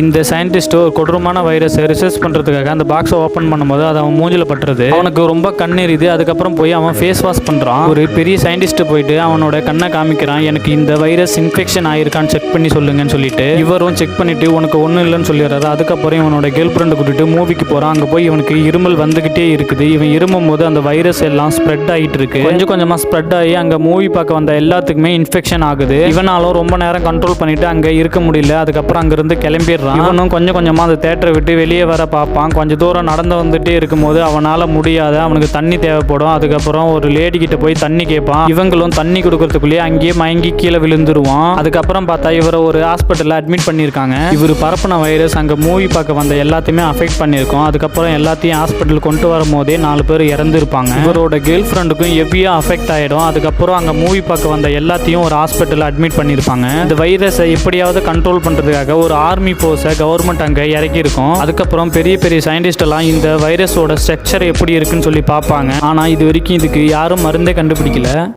இந்த சயின்டிஸ்ட் ஒரு கொடூரமான வைரஸை ரிசர்ச் பண்ணுறதுக்காக அந்த பாக்ஸை ஓப்பன் பண்ணும்போது அது அவன் மூஞ்சில் பட்டுறது அவனுக்கு ரொம்ப கண்ணெறிது அதுக்கப்புறம் போய் அவன் ஃபேஸ் வாஷ் பண்ணுறான் ஒரு பெரிய சயின்டிஸ்ட் போயிட்டு அவனோட கண்ணை காமிக்கிறான். எனக்கு இந்த வைரஸ் இன்ஃபெக்ஷன் ஆயிருக்கான்னு செக் பண்ணி சொல்லுங்கன்னு சொல்லிட்டு இவரும் செக் பண்ணிட்டு உனக்கு ஒன்றும் இல்லைன்னு சொல்லிடுறாரு. அதுக்கப்புறம் இவனோட கேர்ள் ஃப்ரெண்டு கூட்டிட்டு மூவிக்கு போகிறான் அங்கே போய் இவனுக்கு இருமல் வந்துக்கிட்டே இருக்குது. இவன் இருமும் போது அந்த வைரஸ் எல்லாம் ஸ்ப்ரெட் ஆகிட்டு இருக்கு. கொஞ்சம் கொஞ்சமாக ஸ்ப்ரெட் ஆகி அங்கே மூவி பார்க்க வந்த எல்லாத்துக்குமே இன்ஃபெக்ஷன் ஆகுது. இவனாலும் ரொம்ப நேரம் கண்ட்ரோல் பண்ணிட்டு அங்கே இருக்க முடியல. அதுக்கப்புறம் அங்கேருந்து கிளம்பி போயிடுறான் இவனும் கொஞ்சம் கொஞ்சமாக அந்த தேட்டரை விட்டு வெளியே வர பார்ப்பான். கொஞ்சம் தூரம் நடந்து வந்துட்டே இருக்கும்போது அவனால் முடியாத அவனுக்கு தண்ணி தேவைப்படும். அதுக்கப்புறம் ஒரு லேடி கிட்ட போய் தண்ணி கேட்பான். இவங்களும் தண்ணி கொடுக்கறதுக்குள்ளேயே அங்கேயே மயங்கி கீழே விழுந்துருவான். அதுக்கப்புறம் பார்த்தா இவரை ஒரு ஹாஸ்பிட்டலில் அட்மிட் பண்ணியிருக்காங்க. இவர் பரப்பின வைரஸ் அங்கே மூவி பார்க்க வந்த எல்லாத்தையுமே அஃபெக்ட் பண்ணியிருக்கோம். அதுக்கப்புறம் எல்லாத்தையும் ஹாஸ்பிட்டல் கொண்டு வரும்போதே நாலு பேர் இறந்துருப்பாங்க. இவரோட கேர்ள் ஃப்ரெண்டுக்கும் ஹெவியாக அஃபெக்ட் ஆகிடும் அதுக்கப்புறம் அங்கே மூவி பார்க்க வந்த எல்லாத்தையும் ஒரு ஹாஸ்பிட்டலில் அட்மிட் பண்ணியிருப்பாங்க. இந்த வைரஸை எப்படியாவது கண்ட்ரோல் பண்ணுறதுக்காக ஒரு ஆர்மி டோஸை கவர்மெண்ட் அங்கே இறக்கியிருக்கோம். அதுக்கப்புறம் பெரிய பெரிய சயின்டிஸ்ட் எல்லாம் இந்த வைரஸோட ஸ்ட்ரக்சர் எப்படி இருக்குன்னு சொல்லி பார்ப்பாங்க. ஆனால் இது வரைக்கும் இதுக்கு யாரும் மருந்தே கண்டுபிடிக்கல.